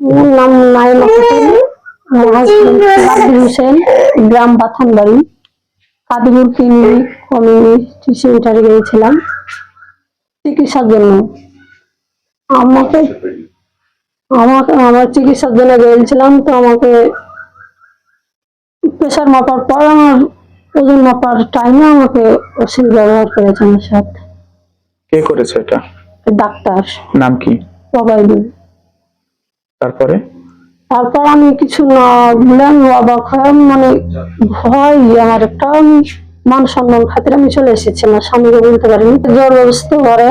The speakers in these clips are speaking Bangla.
নাম নাইমা আমার হাজবেন্ড আব্দুল হোসেন গ্রাম বাথানবাড়ি কাদিপুর ক্লিনিক কমিউনিটি সেন্টারে গিয়েছিলাম চিকিৎসার জন্য আমাকে আমাকে আমার চিকিৎসার জন্য গিয়েছিলাম তো আমাকে প্রেশার মাপার পর আমার ওজন মাপার টাইমে আমাকে ওষুধ ব্যবহার করেছে আমার সাথে কে করেছে এটা? ডাক্তার নাম কি প্রোভাইড তারপরে? তারপর আমি কিছু না বলে আমি অবাক হয়ে মানে ভয়, আমার একটা মান সম্মান খাতির আমি চলে এসেছি, আমার স্বামীকে বলতে পারিনি। জ্বর অবস্থা করে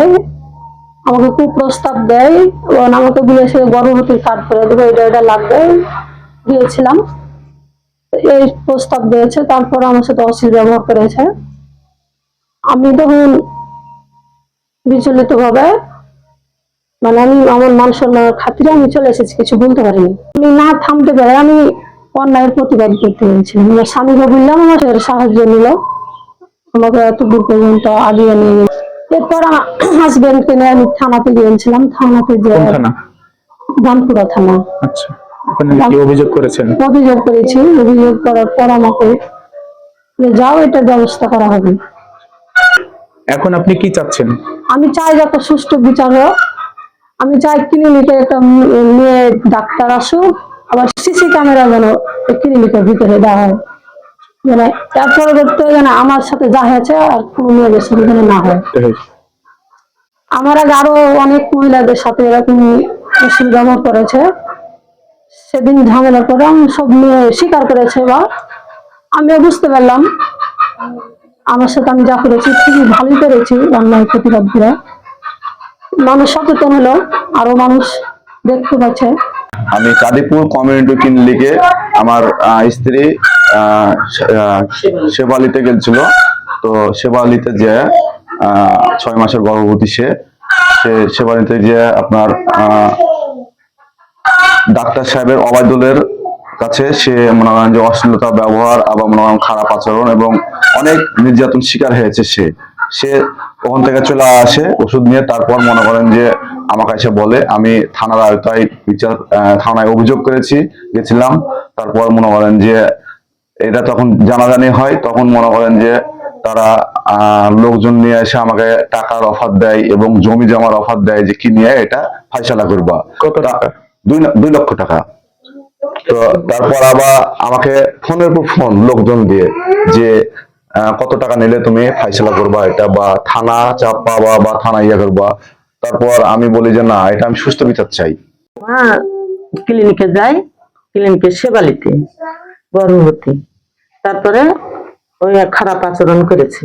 আমাকে খুব প্রস্তাব দেয় এবং আমাকে বলেছে গর্ভবতীর কার্ড করে দেবো, এটা এটা লাগবে, দিয়েছিলাম। এই প্রস্তাব দিয়েছে, তারপর আমার সাথে অশ্লীল ব্যবহার করেছে। আমি তখন বিচলিত ভাবে মানে আমি আমার মান সম্মানের খাতিরে আমি চলে এসেছি কিছু বলতে পারিনি। আমি না থামতে পারে আমি অন্যায়ের প্রতিবাদ করতে গেছিলাম আমার স্বামীকে বললাম আমার সাহায্য নিল। আমাকে এত দূর পর্যন্ত আগিয়ে নিয়ে গেল। এরপর হাজবেন্ডকে নিয়ে আমি থানাতে গিয়েছিলাম। থানাতে যে কোন থানা? বানপুরা থানা। আচ্ছা অভিযোগ করেছেন? অভিযোগ করেছি। অভিযোগ করার পর আমাকে যাও এটার ব্যবস্থা করা হবে। এখন আপনি কি চাচ্ছেন? আমি চাই যাতে সুষ্ঠু বিচার হোক। আমি চাই ক্লিনিকে একটা মেয়ে ডাক্তার আসুক, আবার সিসি ক্যামেরা যেন ক্লিনিকের ভিতরে দেওয়া হয়। মানে এর পরবর্তী যেন আমার সাথে যা হয়েছে আর কোনো মেয়েদের সাথে না হয়। আমার আগে আরও অনেক মহিলাদের সাথে এরকম ব্যবহার করেছে। সেদিন ঝামেলার পরে আমি সব মেয়ে স্বীকার করেছে বা আমিও বুঝতে পারলাম। আমার সাথে আমি যা করেছি, খুবই ভালোই করেছি, অন্যায় প্রতিবাদ করে। মানুষ সচেতন হলো, আরও মানুষ দেখতে পাচ্ছে। আমি কাদিপুর কমিউনিটি ক্লিনিকে আমার স্ত্রী সেবালিতে গেছিল তো সেবালিতে যে ছয় মাসের গর্ভবতী সে সে সেবালিতে যে আপনার ডাক্তার সাহেবের অবায়দুলের কাছে সে মনে করেন যে অশ্লীলতা, ব্যবহার আবার মনে খারাপ আচরণ এবং অনেক নির্যাতন শিকার হয়েছে সে। সে ওখান থেকে চলে আসে ওষুধ নিয়ে তারপর মনে করেন যে আমাকে এসে বলে আমি থানার আওতায় বিচার থানায় অভিযোগ করেছি গেছিলাম। তারপর মনে করেন যে এটা তখন জানাজানি হয় তখন মনে করেন যে তারা আহ, লোকজন নিয়ে এসে আমাকে টাকার অফার দেয় এবং জমি জমার অফার দেয় যে কি নিয়ে এটা ফাইসলা করবা। কত টাকা? দুই দুই লক্ষ টাকা। তো তারপর আবার আমাকে ফোনের পর ফোন লোকজন দিয়ে যে কত টাকা নিলে তুমি ফাইসলা করবা এটা? বা থানা চাপ পাবা বা থানা ইয়ে করবা? তারপর আমি বলি যে, না, এটা আমি সুস্থ বিচার চাই। ক্লিনিকে যাই, ক্লিনিকে সেবালিতে গর্ভবতী। তারপরে ওই খারাপ আচরণ করেছে।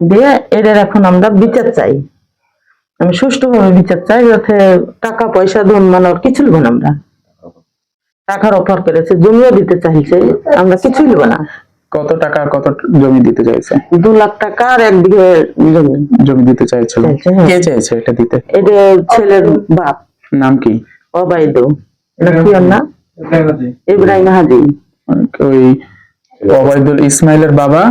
দিয়ে এদের এখন আমরা বিচার চাই। আমি সুষ্ঠুভাবে বিচার চাই, যাতে টাকা, পয়সা, ধন মানব কিছু নেব না আমরা। টাকার অফার করেছে, জমিও দিতে চাইছে, আমরা কিছুই নেব না। কত টাকা কত জমি দিতে চাইছে? দু লাখ টাকা আর এক বিঘে জমি। জমি দিতে চাইছিল। হ্যাঁ। কে চাইছে এটা দিতে? এদের ছেলের বাপ। নাম কি? অবাইদ এটা কি ওর না ইব্রাহিম হাজি। ওই ওবায়দুল ইসমাইলের বাবা?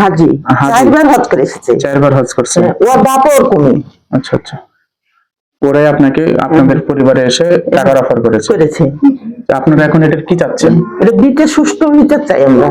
হাজি। চারবার হজ করে এসেছে। চারবার হজ করছে। হ্যাঁ, ওর বাপও ওরকমই আচ্ছা আচ্ছা। ওরাই আপনাকে আপনাদের পরিবারে এসে টাকার অফার করেছে। করেছে। আপনারা এখন এটার কি চাচ্ছেন? এটা দিতে সুস্থ বিচার চাই আমরা।